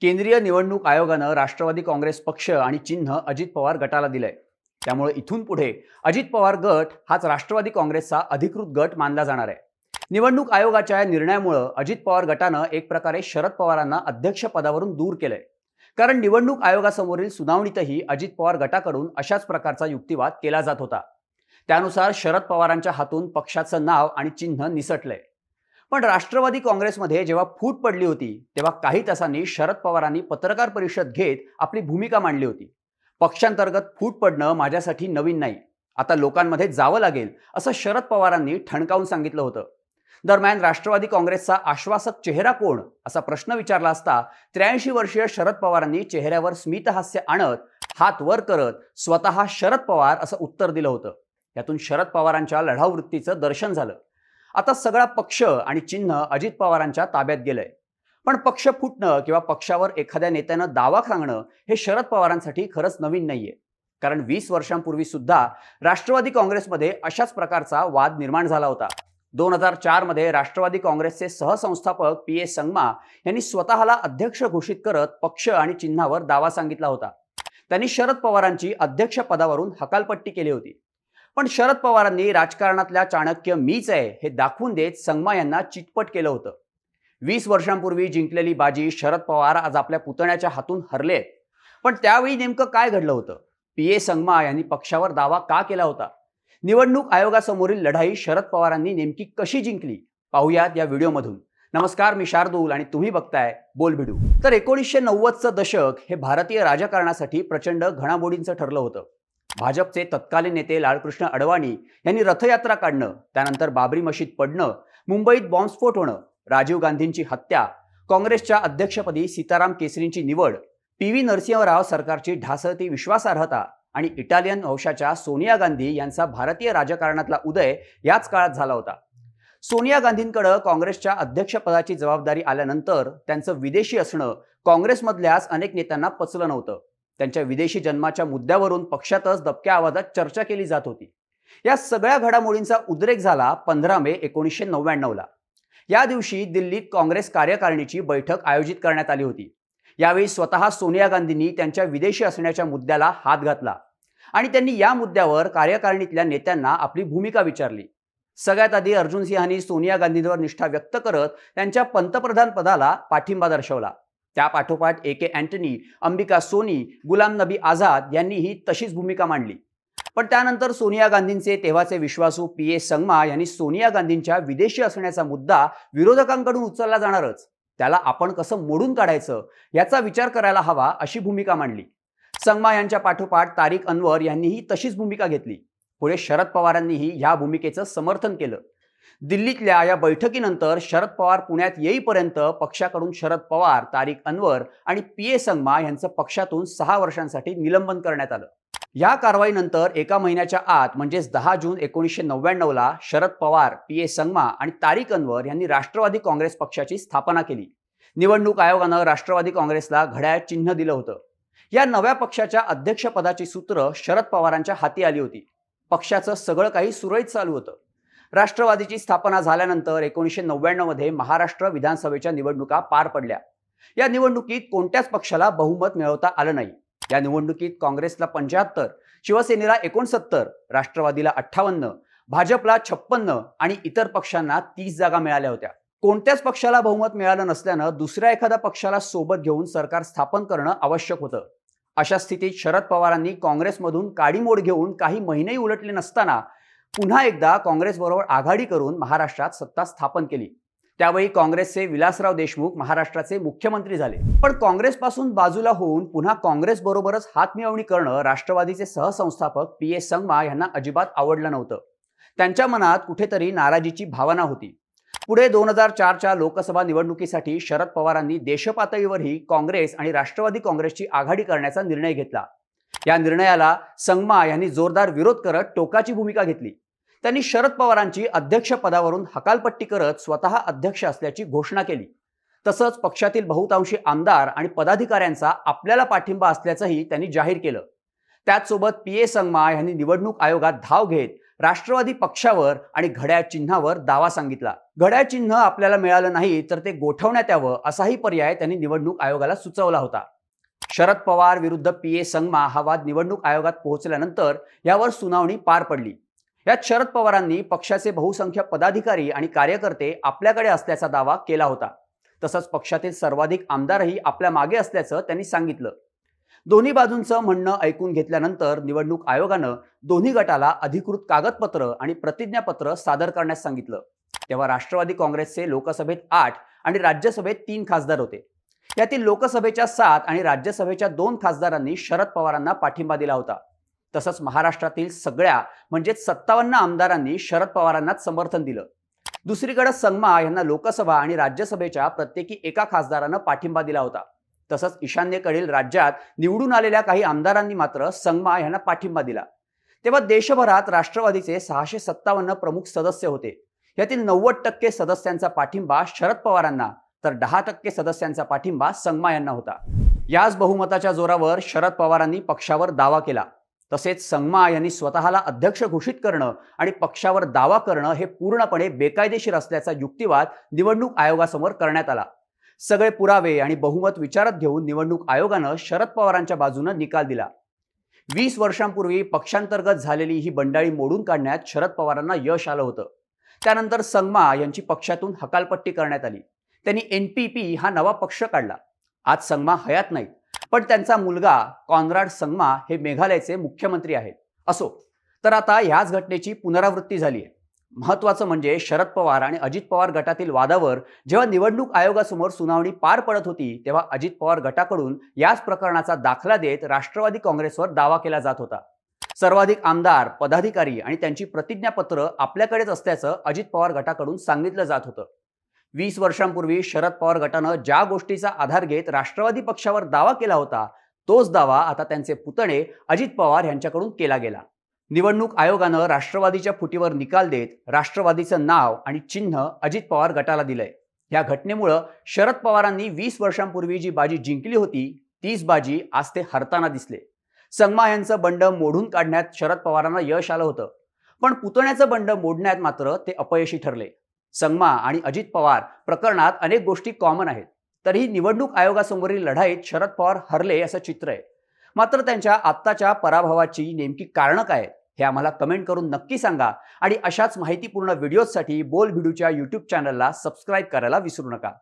केंद्रीय निवडणूक आयोगानं राष्ट्रवादी काँग्रेस पक्ष आणि चिन्ह अजित पवार गटाला दिलंय. त्यामुळे इथून पुढे अजित पवार गट हाच राष्ट्रवादी काँग्रेसचा अधिकृत गट मानला जाणार आहे. निवडणूक आयोगाच्या या निर्णयामुळं अजित पवार गटानं एक प्रकारे शरद पवारांना अध्यक्षपदावरून दूर केलंय. कारण निवडणूक आयोगासमोरील सुनावणीतही अजित पवार गटाकडून अशाच प्रकारचा युक्तिवाद केला जात होता. त्यानुसार शरद पवारांच्या हातून पक्षाचं नाव आणि चिन्ह निसटलंय. पण राष्ट्रवादी काँग्रेसमध्ये जेव्हा फूट पडली होती तेव्हा काही तासांनी शरद पवारांनी पत्रकार परिषद घेत आपली भूमिका मांडली होती. पक्षांतर्गत फूट पडणं माझ्यासाठी नवीन नाही. आता लोकांमध्ये जावं लागेल असं शरद पवारांनी ठणकावून सांगितलं होतं. दरम्यान राष्ट्रवादी काँग्रेसचा आश्वासक चेहरा कोण? असा प्रश्न विचारला असता त्र्याऐंशी वर्षीय शरद पवारांनी चेहऱ्यावर स्मितहास्य आणत हात वर करत स्वतः शरद पवार असं उत्तर दिलं होतं. यातून शरद पवारांच्या लढाऊ वृत्तीचं दर्शन झालं. आता सगळा पक्ष आणि चिन्ह अजित पवारांच्या ताब्यात गेलंय. पण पक्ष फुटणं किंवा पक्षावर एखाद्या नेत्यानं दावा सांगणं हे शरद पवारांसाठी खरंच नवीन नाहीये. कारण वीस वर्षांपूर्वी सुद्धा राष्ट्रवादी काँग्रेसमध्ये अशाच प्रकारचा वाद निर्माण झाला होता. दोन हजार चारमध्ये राष्ट्रवादी काँग्रेसचे सहसंस्थापक पी ए संगमा यांनी स्वतःला अध्यक्ष घोषित करत पक्ष आणि चिन्हावर दावा सांगितला होता. त्यांनी शरद पवारांची अध्यक्ष पदावरून हकालपट्टी केली होती. पण शरद पवारांनी राजकारणातल्या चाणक्य मीच आहे हे दाखवून देत संगमा यांना चितपट केलं होतं. वीस वर्षांपूर्वी जिंकलेली बाजी शरद पवार आज आपल्या पुतण्याच्या हातून हरलेत. पण त्यावेळी नेमकं काय घडलं होतं? पी ए संगमा यांनी पक्षावर दावा का केला होता? निवडणूक आयोगासमोरील लढाई शरद पवारांनी नेमकी कशी जिंकली? पाहुयात या व्हिडिओमधून. नमस्कार मी शार्दूल आणि तुम्ही बघताय बोल भिडू. तर एकोणीसशे नव्वदचं दशक हे भारतीय राजकारणासाठी प्रचंड घडामोडींचं ठरलं होतं. भाजपचे तत्कालीन नेते लालकृष्ण अडवाणी यांनी रथयात्रा काढणं त्यानंतर बाबरी मशीद पडणं मुंबईत बॉम्बस्फोट होणं राजीव गांधींची हत्या काँग्रेसच्या अध्यक्षपदी सीताराम केसरींची निवड पी व्ही नरसिंहराव सरकारची ढासळती विश्वासार्हता आणि इटालियन वंशाच्या सोनिया गांधी यांचा भारतीय राजकारणातला उदय याच काळात झाला होता. सोनिया गांधींकडे काँग्रेसच्या अध्यक्षपदाची जबाबदारी आल्यानंतर त्यांचं विदेशी असणं काँग्रेसमधल्याच अनेक नेत्यांना पचलं नव्हतं. त्यांच्या विदेशी जन्माच्या मुद्द्यावरून पक्षातच दबक्या आवाजात चर्चा केली जात होती. या सगळ्या घडामोडींचा उद्रेक झाला पंधरा मे एकोणीसशे नव्याण्णवला या दिवशी दिल्लीत काँग्रेस कार्यकारिणीची बैठक आयोजित करण्यात आली होती. यावेळी स्वतः सोनिया गांधींनी त्यांच्या विदेशी असण्याच्या मुद्द्याला हात घातला आणि त्यांनी या मुद्द्यावर कार्यकारिणीतल्या नेत्यांना आपली भूमिका विचारली. सगळ्यात आधी अर्जुन सिंहांनी सोनिया गांधींवर निष्ठा व्यक्त करत त्यांच्या पंतप्रधान पदाला पाठिंबा दर्शवला. त्या पाठोपाठ ए के अँटनी अंबिका सोनी गुलाम नबी आझाद यांनीही तशीच भूमिका मांडली. पण त्यानंतर सोनिया गांधींचे तेव्हाचे विश्वासू पी ए संगमा यांनी सोनिया गांधींच्या विदेशी असण्याचा मुद्दा विरोधकांकडून उचलला जाणारच. त्याला आपण कसं मोडून काढायचं याचा विचार करायला हवा अशी भूमिका मांडली. संगमा यांच्या पाठोपाठ तारिक अनवर यांनीही तशीच भूमिका घेतली. पुढे शरद पवारांनीही ह्या भूमिकेचं समर्थन केलं. दिल्लीतल्या या बैठकीनंतर शरद पवार पुण्यात येईपर्यंत पक्षाकडून शरद पवार तारिक अनवर आणि पी ए संगमा यांचं पक्षातून सहा वर्षांसाठी निलंबन करण्यात आलं. या कारवाईनंतर एका महिन्याच्या आत म्हणजेच दहा जून एकोणीसशे नव्याण्णवला शरद पवार पी ए संगमा आणि तारिक अनवर यांनी राष्ट्रवादी काँग्रेस पक्षाची स्थापना केली. निवडणूक आयोगानं राष्ट्रवादी काँग्रेसला घड्याळ चिन्ह दिलं होतं. या नव्या पक्षाच्या अध्यक्षपदाची सूत्र शरद पवारांच्या हाती आली होती. पक्षाचं सगळं काही सुरळीत चालू होतं. राष्ट्रवादीची स्थापना झाल्यानंतर एकोणीसशे नव्याण्णवमध्ये महाराष्ट्र विधानसभेच्या निवडणुका पार पडल्या. या निवडणुकीत कोणत्याच पक्षाला बहुमत मिळवता आलं नाही. या निवडणुकीत काँग्रेसला पंच्याहत्तर शिवसेनेला एकोणसत्तर राष्ट्रवादीला अठ्ठावन्न भाजपला छप्पन्न आणि इतर पक्षांना तीस जागा मिळाल्या होत्या. कोणत्याच पक्षाला बहुमत मिळालं नसल्यानं दुसऱ्या एखाद्या पक्षाला सोबत घेऊन सरकार स्थापन करणं आवश्यक होतं. अशा स्थितीत शरद पवारांनी काँग्रेसमधून काडीमोड घेऊन काही महिनेही उलटले नसताना पुन्हा एकदा काँग्रेसबरोबर आघाडी करून महाराष्ट्रात सत्ता स्थापन केली. त्यावेळी काँग्रेसचे विलासराव देशमुख महाराष्ट्राचे मुख्यमंत्री झाले. पण काँग्रेसपासून बाजूला होऊन पुन्हा काँग्रेस बरोबरच हातमिळवणी करणं राष्ट्रवादीचे सहसंस्थापक पी ए संगमा यांना अजिबात आवडलं नव्हतं. त्यांच्या मनात कुठेतरी नाराजीची भावना होती. पुढे दोन हजार चारच्या लोकसभा निवडणुकीसाठी शरद पवारांनी देशपातळीवरही काँग्रेस आणि राष्ट्रवादी काँग्रेसची आघाडी करण्याचा निर्णय घेतला. या निर्णयाला संगमा यांनी जोरदार विरोध करत टोकाची भूमिका घेतली. त्यांनी शरद पवारांची अध्यक्षपदावरून हकालपट्टी करत स्वतः अध्यक्ष असल्याची घोषणा केली. तसंच पक्षातील बहुतांशी आमदार आणि पदाधिकाऱ्यांचा आपल्याला पाठिंबा असल्याचंही त्यांनी जाहीर केलं. त्याचसोबत पी ए संगमा यांनी निवडणूक आयोगात धाव घेत राष्ट्रवादी पक्षावर आणि घड्याळ चिन्हावर दावा सांगितला. घड्याळ चिन्ह आपल्याला मिळालं नाही तर ते गोठवण्यात यावं असाही पर्याय त्यांनी निवडणूक आयोगाला सुचवला होता. शरद पवार विरुद्ध पी ए संगमा हा वाद निवडणूक आयोगात पोहोचल्यानंतर यावर सुनावणी पार पडली. यात शरद पवारांनी पक्षाचे बहुसंख्य पदाधिकारी आणि कार्यकर्ते आपल्याकडे असल्याचा दावा केला होता. तसंच पक्षातील सर्वाधिक आमदारही आपल्या मागे असल्याचं त्यांनी सांगितलं. दोन्ही बाजूंचं म्हणणं ऐकून घेतल्यानंतर निवडणूक आयोगानं दोन्ही गटाला अधिकृत कागदपत्र आणि प्रतिज्ञापत्र सादर करण्यास सांगितलं. तेव्हा राष्ट्रवादी काँग्रेसचे लोकसभेत आठ आणि राज्यसभेत तीन खासदार होते. यातील लोकसभेच्या सात आणि राज्यसभेच्या दोन खासदारांनी शरद पवारांना पाठिंबा दिला होता. तसंच महाराष्ट्रातील सगळ्या म्हणजेच सत्तावन्न आमदारांनी शरद पवारांनाच समर्थन दिलं. दुसरीकडे संगमा यांना लोकसभा आणि राज्यसभेच्या प्रत्येकी एका खासदारानं पाठिंबा दिला होता. तसंच ईशान्येकडील राज्यात निवडून आलेल्या काही आमदारांनी मात्र संगमा यांना पाठिंबा दिला. तेव्हा देशभरात राष्ट्रवादीचे सहाशे सत्तावन्न प्रमुख सदस्य होते. यातील नव्वद टक्के सदस्यांचा पाठिंबा शरद पवारांना तर दहा टक्के सदस्यांचा पाठिंबा संगमा यांना होता. याच बहुमताच्या जोरावर शरद पवारांनी पक्षावर दावा केला. तसेच संगमा यांनी स्वतःला अध्यक्ष घोषित करणं आणि पक्षावर दावा करणं हे पूर्णपणे बेकायदेशीर असल्याचा युक्तिवाद निवडणूक आयोगासमोर करण्यात आला. सगळे पुरावे आणि बहुमत विचारात घेऊन निवडणूक आयोगानं शरद पवारांच्या बाजूनं निकाल दिला. वीस वर्षांपूर्वी पक्षांतर्गत झालेली ही बंडाळी मोडून काढण्यात शरद पवारांना यश आलं होतं. त्यानंतर संगमा यांची पक्षातून हकालपट्टी करण्यात आली. त्यांनी एन पी पी हा नवा पक्ष काढला. आज संगमा हयात नाहीत. पण त्यांचा मुलगा कॉनराड संगमा हे मेघालयचे मुख्यमंत्री आहेत. असो तर आता ह्याच घटनेची पुनरावृत्ती झाली आहे महत्वाचं म्हणजे शरद पवार आणि अजित पवार गटातील वादावर जेव्हा निवडणूक आयोगासमोर सुनावणी पार पडत होती तेव्हा अजित पवार गटाकडून याच प्रकरणाचा दाखला देत राष्ट्रवादी काँग्रेसवर दावा केला जात होता. सर्वाधिक आमदार पदाधिकारी आणि त्यांची प्रतिज्ञापत्र आपल्याकडेच असल्याचं अजित पवार गटाकडून सांगितलं जात होतं. वीस वर्षांपूर्वी शरद पवार गटानं ज्या गोष्टीचा आधार घेत राष्ट्रवादी पक्षावर दावा केला होता तोच दावा आता त्यांचे पुतणे अजित पवार यांच्याकडून केला गेला. निवडणूक आयोगानं राष्ट्रवादीच्या फुटीवर निकाल देत राष्ट्रवादीचं नाव आणि चिन्ह अजित पवार गटाला दिलंय. या घटनेमुळं शरद पवारांनी वीस वर्षांपूर्वी जी बाजी जिंकली होती तीच बाजी आज ते हरताना दिसले. संगमा यांचं बंड मोडून काढण्यात शरद पवारांना यश आलं होतं. पण पुतण्याचं बंड मोडण्यात मात्र ते अपयशी ठरले. संगमा आणि अजित पवार प्रकरणात अनेक गोष्टी कॉमन आहेत. तरीही निवडणूक आयोगासमोरील लढाईत शरद पवार हरले असं चित्र आहे. मात्र त्यांच्या आत्ताच्या पराभवाची नेमकी कारणं काय हे आम्हाला कमेंट करून नक्की सांगा आणि अशाच माहितीपूर्ण व्हिडिओजसाठी बोल भिडूच्या यूट्यूब चॅनलला सबस्क्राईब करायला विसरू नका.